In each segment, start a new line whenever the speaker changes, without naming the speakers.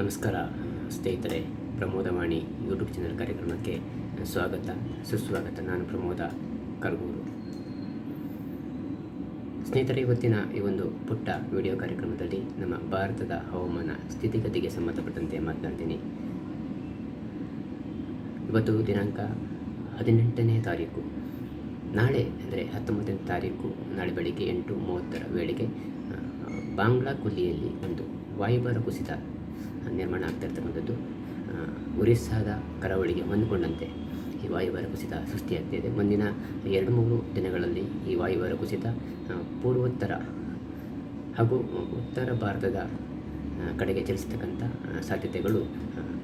ನಮಸ್ಕಾರ. ಸ್ನೇಹಿತರೆ ಪ್ರಮೋದವಾಣಿ YouTube channel ಕಾರ್ಯಕ್ರಮಕ್ಕೆ ಸ್ವಾಗತ. ಸುಸ್ವಾಗತ. ನಾನು ಪ್ರಮೋದ ಕರ್ಗೂರು. ಸ್ನೇಹಿತರೆ, ಇವತ್ತಿನ ಈ ಒಂದು ಪುಟ್ಟ ವಿಡಿಯೋ ಕಾರ್ಯಕ್ರಮದಲ್ಲಿ ನಮ್ಮ ಭಾರತದ ಹವಾಮಾನ ಸ್ಥಿತಿಗತಿಗೆ ಸಂಬಂಧಪಟ್ಟಂತೆ ಮಾತನಾಡ್ತೀನಿ. ಇವತ್ತು ದಿನಾಂಕ ಹದಿನೆಂಟನೇ ತಾರೀಕು. ನಾಳೆ ಅಂದರೆ ಹತ್ತೊಂಬತ್ತನೇ ತಾರೀಕು, ನಾಳೆ ಬೆಳಿಗ್ಗೆ ಎಂಟು ಮೂವತ್ತರ ವೇಳೆಗೆ ಬಾಂಗ್ಲಾ ಕೊಲ್ಲಿಯಲ್ಲಿ ಒಂದು ವಾಯುಭಾರ ಕುಸಿತ ನಿರ್ಮಾಣ ಆಗ್ತಾ ಇರ್ತಕ್ಕಂಥದ್ದು. ಒರಿಸ್ಸಾದ ಕರಾವಳಿಗೆ ಹೊಂದಿಕೊಂಡಂತೆ ಈ ವಾಯುಭಾರ ಕುಸಿತ ಸೃಷ್ಟಿಯಾಗ್ತಿದೆ ಮುಂದಿನ ಎರಡು ಮೂರು ದಿನಗಳಲ್ಲಿ ಈ ವಾಯುಭಾರ ಕುಸಿತ ಪೂರ್ವೋತ್ತರ ಹಾಗೂ ಉತ್ತರ ಭಾರತದ ಕಡೆಗೆ ಚಲಿಸತಕ್ಕಂಥ ಸಾಧ್ಯತೆಗಳು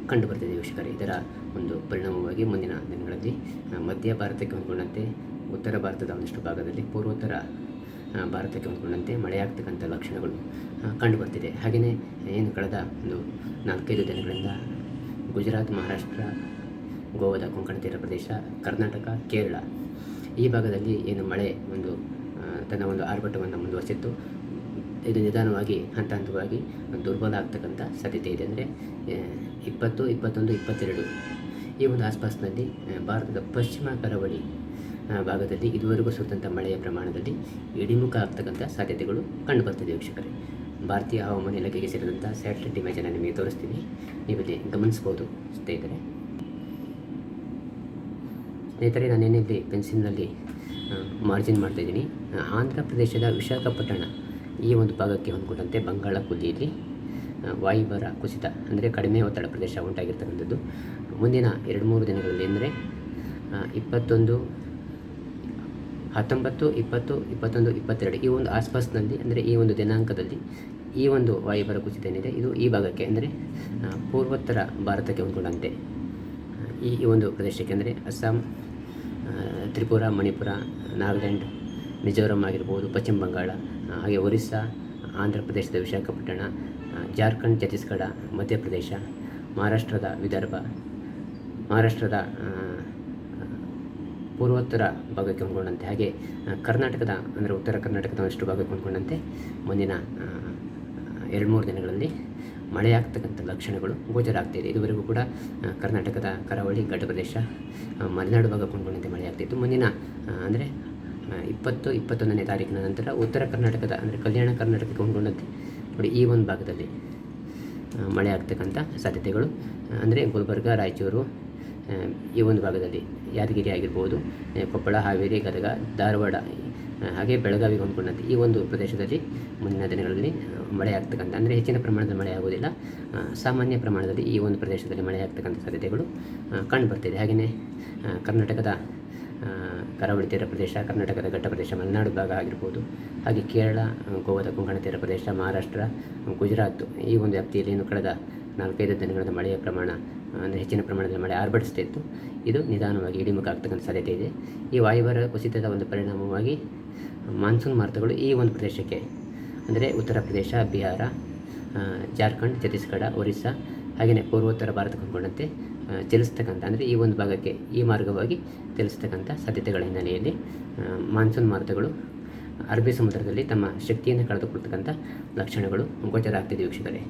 ಕಂಡು ವಿಷಕರ ಇದರ ಒಂದು ಪರಿಣಾಮವಾಗಿ ಮುಂದಿನ ದಿನಗಳಲ್ಲಿ ಮಧ್ಯ ಭಾರತಕ್ಕೆ ಹೊಂದಿಕೊಂಡಂತೆ ಉತ್ತರ ಭಾರತದ ಒಂದಷ್ಟು ಭಾಗದಲ್ಲಿ ಪೂರ್ವೋತ್ತರ ಭಾರತಕ್ಕೆ ಹೊಂದಿಕೊಂಡಂತೆ ಮಳೆಯಾಗ್ತಕ್ಕಂಥ ಲಕ್ಷಣಗಳು ಕಂಡುಬರ್ತಿದೆ. ಹಾಗೆಯೇ ಏನು ಕಳೆದ ಒಂದು ನಾಲ್ಕೈದು ದಿನಗಳಿಂದ ಗುಜರಾತ್, ಮಹಾರಾಷ್ಟ್ರ, ಗೋವಾದ ಕೊಂಕಣ ತೀರ ಪ್ರದೇಶ, ಕರ್ನಾಟಕ, ಕೇರಳ ಈ ಭಾಗದಲ್ಲಿ ಏನು ಮಳೆ ಒಂದು ತನ್ನ ಒಂದು ಆರ್ಭಟವನ್ನು ಮುಂದುವರಿಸಿತ್ತು. ಇದು ನಿಧಾನವಾಗಿ ಹಂತ ಹಂತವಾಗಿ ದುರ್ಬಲ ಆಗ್ತಕ್ಕಂಥ ಸಾಧ್ಯತೆ ಇದೆ. ಅಂದರೆ ಇಪ್ಪತ್ತು, ಇಪ್ಪತ್ತೊಂದು, ಇಪ್ಪತ್ತೆರಡು ಈ ಒಂದು ಆಸ್ಪಾಸ್ನಲ್ಲಿ ಭಾರತದ ಪಶ್ಚಿಮ ಕರಾವಳಿ ಭಾಗದಲ್ಲಿ ಇದುವರೆಗೂ ಸುತ್ತಂಥ ಮಳೆಯ ಪ್ರಮಾಣದಲ್ಲಿ ಇಳಿಮುಖ ಆಗ್ತಕ್ಕಂಥ ಸಾಧ್ಯತೆಗಳು ಕಂಡುಬರ್ತಿದೆ ವೀಕ್ಷಕರೇ. ಭಾರತೀಯ ಹವಾಮಾನ ಇಲಾಖೆಗೆ ಸೇರಿದಂಥ ಸ್ಯಾಟಲೈಟ್ ಇಮೇಜನ್ನು ನಿಮಗೆ ತೋರಿಸ್ತೀನಿ. ನೀವಿಲ್ಲಿ ಗಮನಿಸ್ಬೋದು, ಸ್ನೇಹಿತರೆ. ಸ್ನೇಹಿತರೆ, ನಾನೇನಿಲ್ಲಿ ಪೆನ್ಸಿಲ್ನಲ್ಲಿ ಮಾರ್ಜಿನ್ ಮಾಡ್ತಾಯಿದ್ದೀನಿ ಆಂಧ್ರ ಪ್ರದೇಶದ ವಿಶಾಖಪಟ್ಟಣ ಈ ಒಂದು ಭಾಗಕ್ಕೆ ಹೊಂದ್ಕೊಂಡಂತೆ ಬಂಗಾಳ ಕುದಿಯಲ್ಲಿ ವಾಯುಭಾರ ಕುಸಿತ, ಅಂದರೆ ಕಡಿಮೆ ಒತ್ತಡ ಪ್ರದೇಶ ಉಂಟಾಗಿರ್ತಕ್ಕಂಥದ್ದು. ಮುಂದಿನ ಎರಡು ಮೂರು ದಿನಗಳಲ್ಲಿ ಅಂದರೆ ಇಪ್ಪತ್ತೊಂದು ಹತ್ತೊಂಬತ್ತು, ಇಪ್ಪತ್ತು, ಇಪ್ಪತ್ತೊಂದು, ಇಪ್ಪತ್ತೆರಡು ಈ ಒಂದು ಆಸ್ಪಾಸ್ನಲ್ಲಿ ಅಂದರೆ ಈ ಒಂದು ದಿನಾಂಕದಲ್ಲಿ ಈ ಒಂದು ವಾಯುಭಾರ ಕುಸಿತ ಏನಿದೆ, ಇದು ಈ ಭಾಗಕ್ಕೆ ಅಂದರೆ ಪೂರ್ವೋತ್ತರ ಭಾರತಕ್ಕೆ ಹೊಂದ್ಕೊಂಡಂತೆ ಈ ಈ ಒಂದು ಪ್ರದೇಶಕ್ಕೆ ಅಂದರೆ ಅಸ್ಸಾಂ ತ್ರಿಪುರ, ಮಣಿಪುರ, ನಾಗಾಲ್ಯಾಂಡ್, ಮಿಜೋರಾಂ ಆಗಿರ್ಬೋದು, ಪಶ್ಚಿಮ ಬಂಗಾಳ ಹಾಗೆ ಒರಿಸ್ಸಾ ಆಂಧ್ರ ಪ್ರದೇಶದ ವಿಶಾಖಪಟ್ಟಣ ಜಾರ್ಖಂಡ್, ಛತ್ತೀಸ್ಗಢ, ಮಧ್ಯಪ್ರದೇಶ, ಮಹಾರಾಷ್ಟ್ರದ ವಿದರ್ಭ, ಮಹಾರಾಷ್ಟ್ರದ ಪೂರ್ವೋತ್ತರ ಭಾಗಕ್ಕೆ ಹೊಂದ್ಕೊಂಡಂತೆ ಹಾಗೆ ಕರ್ನಾಟಕದ, ಅಂದರೆ ಉತ್ತರ ಕರ್ನಾಟಕದ ಒಂದಷ್ಟು ಭಾಗಕ್ಕೆ ಹೊಂದ್ಕೊಂಡಂತೆ ಮುಂದಿನ ಎರಡು ಮೂರು ದಿನಗಳಲ್ಲಿ ಮಳೆಯಾಗ್ತಕ್ಕಂಥ ಲಕ್ಷಣಗಳು ಗೋಚರ ಆಗ್ತಾಯಿದೆ ಇದುವರೆಗೂ ಕೂಡ ಕರ್ನಾಟಕದ ಕರಾವಳಿ, ಘಟ ಪ್ರದೇಶ ಮಲೆನಾಡು ಭಾಗ ಕೊಂಡ್ಕೊಂಡಂತೆ ಆಗ್ತಿತ್ತು ಮುಂದಿನ ಅಂದರೆ ಇಪ್ಪತ್ತು, ಇಪ್ಪತ್ತೊಂದನೇ ತಾರೀಕಿನ ನಂತರ ಉತ್ತರ ಕರ್ನಾಟಕದ, ಅಂದರೆ ಕಲ್ಯಾಣ ಕರ್ನಾಟಕಕ್ಕೆ ಹೊಂದ್ಕೊಂಡಂತೆ ನೋಡಿ, ಈ ಒಂದು ಭಾಗದಲ್ಲಿ ಮಳೆ ಆಗ್ತಕ್ಕಂಥ ಸಾಧ್ಯತೆಗಳು. ಅಂದರೆ ಗುಲ್ಬರ್ಗ, ರಾಯಚೂರು ಈ ಒಂದು ಭಾಗದಲ್ಲಿ ಯಾದಗಿರಿ ಆಗಿರ್ಬೋದು ಕೊಪ್ಪಳ, ಹಾವೇರಿ, ಗದಗ, ಧಾರವಾಡ ಹಾಗೆ ಬೆಳಗಾವಿಗೆ ಹೊಂದ್ಕೊಂಡಂತೆ ಈ ಒಂದು ಪ್ರದೇಶದಲ್ಲಿ ಮುಂದಿನ ದಿನಗಳಲ್ಲಿ ಮಳೆ ಆಗ್ತಕ್ಕಂಥ, ಅಂದರೆ ಹೆಚ್ಚಿನ ಪ್ರಮಾಣದಲ್ಲಿ ಮಳೆ ಆಗುವುದಿಲ್ಲ. ಸಾಮಾನ್ಯ ಪ್ರಮಾಣದಲ್ಲಿ ಈ ಒಂದು ಪ್ರದೇಶದಲ್ಲಿ ಮಳೆ ಆಗ್ತಕ್ಕಂಥ ಸಾಧ್ಯತೆಗಳು ಕಂಡುಬರ್ತಿದೆ ಹಾಗೆಯೇ ಕರ್ನಾಟಕದ ಕರಾವಳಿ ತೀರ ಪ್ರದೇಶ, ಕರ್ನಾಟಕದ ಘಟ್ಟ ಪ್ರದೇಶ, ಮಲೆನಾಡು ಭಾಗ ಆಗಿರ್ಬೋದು, ಹಾಗೆ ಕೇರಳ ಗೋವಾದ ಕೊಂಕಣ ತೀರ ಪ್ರದೇಶ, ಮಹಾರಾಷ್ಟ್ರ, ಗುಜರಾತ್ ಈ ಒಂದು ವ್ಯಾಪ್ತಿಯಲ್ಲಿ ಏನು ಕಳೆದ ನಾಲ್ಕೈದು ದಿನಗಳ ಮಳೆಯ ಪ್ರಮಾಣ ಅಂದರೆ ಹೆಚ್ಚಿನ ಪ್ರಮಾಣದಲ್ಲಿ ಮಳೆ ಆರ್ಭಟಿಸ್ತಿತ್ತು ಇದು ನಿಧಾನವಾಗಿ ಇಳಿಮುಖ ಆಗ್ತಕ್ಕಂಥ ಸಾಧ್ಯತೆ ಇದೆ. ಈ ವಾಯುಭಾರ ಕುಸಿತದ ಒಂದು ಪರಿಣಾಮವಾಗಿ ಮಾನ್ಸೂನ್ ಮಾರುತಗಳು ಈ ಒಂದು ಪ್ರದೇಶಕ್ಕೆ, ಅಂದರೆ ಉತ್ತರ ಪ್ರದೇಶ, ಬಿಹಾರ ಜಾರ್ಖಂಡ್, ಛತ್ತೀಸ್ಗಢ, ಒರಿಸ್ಸಾ ಹಾಗೆಯೇ ಪೂರ್ವೋತ್ತರ ಭಾರತಕ್ಕೆ ಹೊಂದ್ಕೊಂಡಂತೆ ಚಲಿಸ್ತಕ್ಕಂಥ, ಅಂದರೆ ಈ ಒಂದು ಭಾಗಕ್ಕೆ ಈ ಮಾರ್ಗವಾಗಿ ಚಲಿಸ್ತಕ್ಕಂಥ ಸಾಧ್ಯತೆಗಳ ಹಿನ್ನೆಲೆಯಲ್ಲಿ ಮಾನ್ಸೂನ್ ಮಾರುತಗಳು ಅರಬ್ಬಿ ಸಮುದ್ರದಲ್ಲಿ ತಮ್ಮ ಶಕ್ತಿಯನ್ನು ಕಳೆದುಕೊಳ್ತಕ್ಕಂಥ ಲಕ್ಷಣಗಳು ಗೋಚರ ಆಗ್ತಿದೆ ವೀಕ್ಷಕರೇ.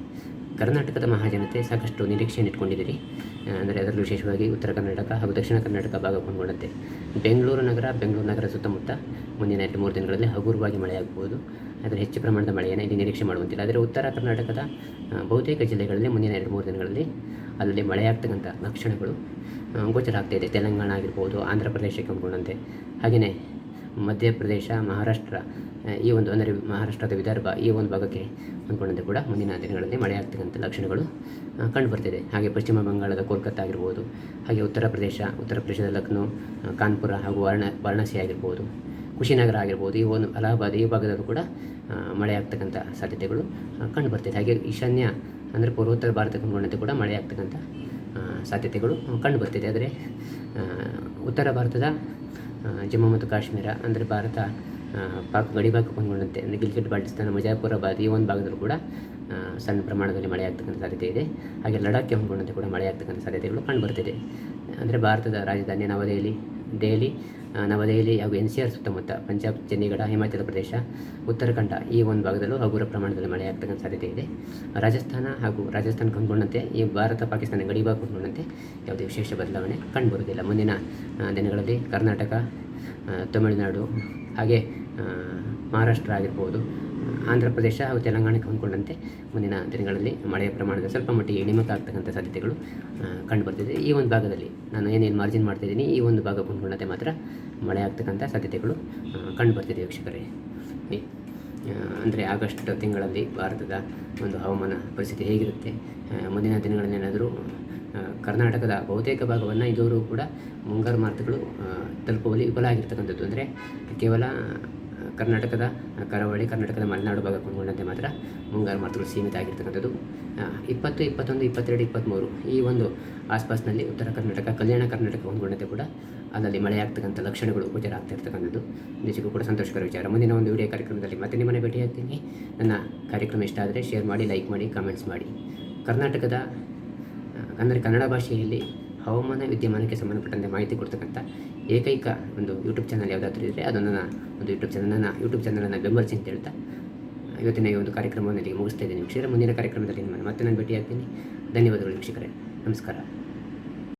ಕರ್ನಾಟಕದ ಮಹಾಜನತೆ ಸಾಕಷ್ಟು ನಿರೀಕ್ಷೆಯನ್ನು ಇಟ್ಕೊಂಡಿದ್ದೀರಿ. ಅಂದರೆ ಅದರಲ್ಲೂ ವಿಶೇಷವಾಗಿ ಉತ್ತರ ಕರ್ನಾಟಕ ಹಾಗೂ ದಕ್ಷಿಣ ಕರ್ನಾಟಕ ಭಾಗ ಕೊಂಡುಕೊಳ್ಳುತ್ತೆ ಬೆಂಗಳೂರು ನಗರ ಬೆಂಗಳೂರು ನಗರ ಸುತ್ತಮುತ್ತ ಮುಂದಿನ ಎರಡು ಮೂರು ದಿನಗಳಲ್ಲಿ ಹಗುರವಾಗಿ ಮಳೆಯಾಗಬಹುದು. ಆದರೆ ಹೆಚ್ಚು ಪ್ರಮಾಣದ ಮಳೆಯನ್ನು ಇಲ್ಲಿ ನಿರೀಕ್ಷೆ ಮಾಡುವಂತಿಲ್ಲ. ಆದರೆ ಉತ್ತರ ಕರ್ನಾಟಕದ ಬಹುತೇಕ ಜಿಲ್ಲೆಗಳಲ್ಲಿ ಮುಂದಿನ ಎರಡು ಮೂರು ದಿನಗಳಲ್ಲಿ ಅಲ್ಲಿ ಮಳೆಯಾಗ್ತಕ್ಕಂಥ ಲಕ್ಷಣಗಳು ಗೋಚರ ಆಗ್ತಾ ಇದೆ. ತೆಲಂಗಾಣ ಆಗಿರ್ಬೋದು, ಆಂಧ್ರ ಪ್ರದೇಶಕ್ಕೆ ಹೊಂದ್ಕೊಂಡಂತೆ ಹಾಗೆಯೇ ಮಧ್ಯಪ್ರದೇಶ ಮಹಾರಾಷ್ಟ್ರ ಈ ಒಂದು ಅಂದರೆ ಮಹಾರಾಷ್ಟ್ರದ ವಿದರ್ಭ ಈ ಒಂದು ಭಾಗಕ್ಕೆ ಹೊಂದ್ಕೊಂಡಂತೆ ಕೂಡ ಮುಂದಿನ ದಿನಗಳಲ್ಲಿ ಮಳೆಯಾಗ್ತಕ್ಕಂಥ ಲಕ್ಷಣಗಳು ಆ, ಕಂಡುಬರ್ತಿದೆ ಹಾಗೆ ಪಶ್ಚಿಮ ಬಂಗಾಳದ ಕೋಲ್ಕತ್ತಾ ಆಗಿರ್ಬೋದು ಹಾಗೆ ಉತ್ತರ ಪ್ರದೇಶ ಉತ್ತರ ಪ್ರದೇಶದ ಲಕ್ನೋ ಕಾನ್ಪುರ ಹಾಗೂ ವಾರಣ ವಾರಣಾಸಿ ಆಗಿರ್ಬೋದು ಕುಶಿನಗರ ಆಗಿರ್ಬೋದು ಈ ಒಂದು ಅಲಹಾಬಾದ್ ಈ ಭಾಗದಲ್ಲೂ ಕೂಡ ಮಳೆ ಮಳೆಯಾಗ್ತಕ್ಕಂಥ ಸಾಧ್ಯತೆಗಳು ಕಂಡುಬರ್ತಿದೆ ಹಾಗೆ ಈಶಾನ್ಯ ಅಂದರೆ ಪೂರ್ವೋತ್ತರ ಭಾರತಕ್ಕೆ ಹೊಂದ್ಕೊಂಡಂತೆ ಕೂಡ ಮಳೆ ಆಗ್ತಕ್ಕಂಥ ಸಾಧ್ಯತೆಗಳು ಕಂಡುಬರ್ತಿದೆ ಆದರೆ ಉತ್ತರ ಭಾರತದ ಜಮ್ಮು ಮತ್ತು ಕಾಶ್ಮೀರ, ಅಂದರೆ ಭಾರತ ಪಾಕ್ ಗಡಿಭಾಗಕ್ಕೆ ಬಂದ್ಕೊಂಡಂತೆ. ಅಂದರೆ ಗಿಲ್ಗಿಟ್ ಬಾಲ್ಟಿಸ್ತಾನ ಮುಜಾಪುರಾಬಾದ್ ಈ ಒಂದು ಭಾಗದಲ್ಲೂ ಕೂಡ ಸಣ್ಣ ಪ್ರಮಾಣದಲ್ಲಿ ಮಳೆ ಆಗ್ತಕ್ಕಂಥ ಸಾಧ್ಯತೆ ಇದೆ. ಹಾಗೆ ಲಡಾಖ್ಗೆ ಹೊಂದ್ಕೊಂಡಂತೆ ಕೂಡ ಮಳೆ ಆಗ್ತಕ್ಕಂಥ ಸಾಧ್ಯತೆಗಳು ಕಂಡುಬರ್ತಿದೆ ಅಂದರೆ ಭಾರತದ ರಾಜಧಾನಿ ನವದೆಹಲಿ, ದೆಹಲಿ ನವದೆಹಲಿ ಹಾಗೂ ಎನ್ ಸಿ ಆರ್ ಸುತ್ತಮುತ್ತ ಪಂಜಾಬ್, ಚಂಡೀಗಢ, ಹಿಮಾಚಲ ಪ್ರದೇಶ, ಉತ್ತರಾಖಂಡ ಈ ಒಂದು ಭಾಗದಲ್ಲೂ ಹಗುರ ಪ್ರಮಾಣದಲ್ಲಿ ಮಳೆ ಆಗ್ತಕ್ಕಂಥ ಸಾಧ್ಯತೆ ಇದೆ. ರಾಜಸ್ಥಾನ ಹಾಗೂ ರಾಜಸ್ಥಾನ ಕಂಡುಕೊಂಡಂತೆ ಈ ಭಾರತ ಪಾಕಿಸ್ತಾನ ಗಡಿ ಭಾಗ ಕಂಡುಕೊಂಡಂತೆ ಯಾವುದೇ ವಿಶೇಷ ಬದಲಾವಣೆ ಕಂಡುಬರುವುದಿಲ್ಲ ಮುಂದಿನ ದಿನಗಳಲ್ಲಿ ಕರ್ನಾಟಕ ತಮಿಳುನಾಡು ಹಾಗೆ ಮಹಾರಾಷ್ಟ್ರ ಆಗಿರ್ಬೋದು ಆಂಧ್ರ ಪ್ರದೇಶ ಹಾಗೂ ತೆಲಂಗಾಣಕ್ಕೆ ಹೊಂದ್ಕೊಂಡಂತೆ ಮುಂದಿನ ದಿನಗಳಲ್ಲಿ ಮಳೆಯ ಪ್ರಮಾಣದ ಸ್ವಲ್ಪ ಮಟ್ಟಿಗೆ ಇಳಿಮುಖ ಆಗ್ತಕ್ಕಂಥ ಸಾಧ್ಯತೆಗಳು ಕಂಡುಬರ್ತಿದೆ ಈ ಒಂದು ಭಾಗದಲ್ಲಿ ನಾನು ಏನೇನು ಮಾರ್ಜಿನ್ ಮಾಡ್ತಿದ್ದೀನಿ, ಈ ಒಂದು ಭಾಗ ಹೊಂದ್ಕೊಂಡಂತೆ ಮಾತ್ರ ಮಳೆ ಆಗ್ತಕ್ಕಂಥ ಸಾಧ್ಯತೆಗಳು ಕಂಡುಬರ್ತಿದೆ ವೀಕ್ಷಕರೇ. ಅಂದರೆ ಆಗಸ್ಟ್ ತಿಂಗಳಲ್ಲಿ ಭಾರತದ ಒಂದು ಹವಾಮಾನ ಪರಿಸ್ಥಿತಿ ಹೇಗಿರುತ್ತೆ? ಮುಂದಿನ ದಿನಗಳಲ್ಲಿ ಏನಾದರೂ ಕರ್ನಾಟಕದ ಬಹುತೇಕ ಭಾಗವನ್ನು ಇದುವರೆಗೂ ಕೂಡ ಮುಂಗಾರು ಮಾರುತಗಳು ತಲುಪುವಲ್ಲಿ ವಿಫಲ ಆಗಿರ್ತಕ್ಕಂಥದ್ದು. ಅಂದರೆ ಕೇವಲ ಕರ್ನಾಟಕದ, ಕರಾವಳಿ ಕರ್ನಾಟಕದ ಮಲೆನಾಡು ಭಾಗ ಕೊಂಡ್ಕೊಂಡಂತೆ ಮಾತ್ರ ಮುಂಗಾರು ಮಾರುತಗಳು ಸೀಮಿತ ಆಗಿರ್ತಕ್ಕಂಥದ್ದು ಇಪ್ಪತ್ತು, ಇಪ್ಪತ್ತೊಂದು, ಇಪ್ಪತ್ತೆರಡು, ಇಪ್ಪತ್ತ್ಮೂರು ಈ ಒಂದು ಆಸ್ಪಾಸ್ನಲ್ಲಿ ಉತ್ತರ ಕರ್ನಾಟಕ, ಕಲ್ಯಾಣ ಕರ್ನಾಟಕ ಹೊಂದ್ಕೊಂಡಂತೆ ಕೂಡ ಅಲ್ಲಲ್ಲಿ ಮಳೆ ಆಗ್ತಕ್ಕಂಥ ಲಕ್ಷಣಗಳು ಗೋಚರ ಆಗ್ತಿರ್ತಕ್ಕಂಥದ್ದು ನಿಜಕ್ಕೂ ಕೂಡ ಸಂತೋಷಕರ ವಿಚಾರ. ಮುಂದಿನ ಒಂದು ವಿಡಿಯೋ ಕಾರ್ಯಕ್ರಮದಲ್ಲಿ ಮತ್ತೆ ನಿಮ್ಮನೆ ಭೇಟಿಯಾಗ್ತೀನಿ ನನ್ನ ಕಾರ್ಯಕ್ರಮ ಇಷ್ಟ ಆದರೆ ಶೇರ್ ಮಾಡಿ ಲೈಕ್ ಮಾಡಿ ಕಾಮೆಂಟ್ಸ್ ಮಾಡಿ. ಕರ್ನಾಟಕದ ಅಂದರೆ ಕನ್ನಡ ಭಾಷೆಯಲ್ಲಿ ಹವಾಮಾನ ವಿದ್ಯಮಾನಕ್ಕೆ ಸಂಬಂಧಪಟ್ಟಂತೆ ಮಾಹಿತಿ ಕೊಡ್ತಕ್ಕಂಥ ಏಕೈಕ ಒಂದು ಯೂಟ್ಯೂಬ್ ಚಾನಲ್ ಯಾವುದಾದ್ರೂ ಇದ್ದರೆ ಅದನ್ನು ನನ್ನ ಒಂದು ಯೂಟ್ಯೂಬ್ ಚಾನಲ್ ನನ್ನ ಯೂಟ್ಯೂಬ್ ಚಾನಲನ್ನು ಬೆಂಬಲಿಸಿ ಅಂತ ಹೇಳ್ತಾ ಇವತ್ತಿನ ಈ ಒಂದು ಕಾರ್ಯಕ್ರಮವನ್ನು ಇಲ್ಲಿಗೆ ಮುಗಿಸ್ತಾ ಇದ್ದೀನಿ. ವೀಕ್ಷಕರೇ, ಮುಂದಿನ ಕಾರ್ಯಕ್ರಮದಲ್ಲಿ ನಿಮ್ಮನ್ನು ಮತ್ತೆ ನಾನು ಭೇಟಿಯಾಗ್ತೀನಿ. ಧನ್ಯವಾದಗಳು ವೀಕ್ಷಕರೇ. ನಮಸ್ಕಾರ.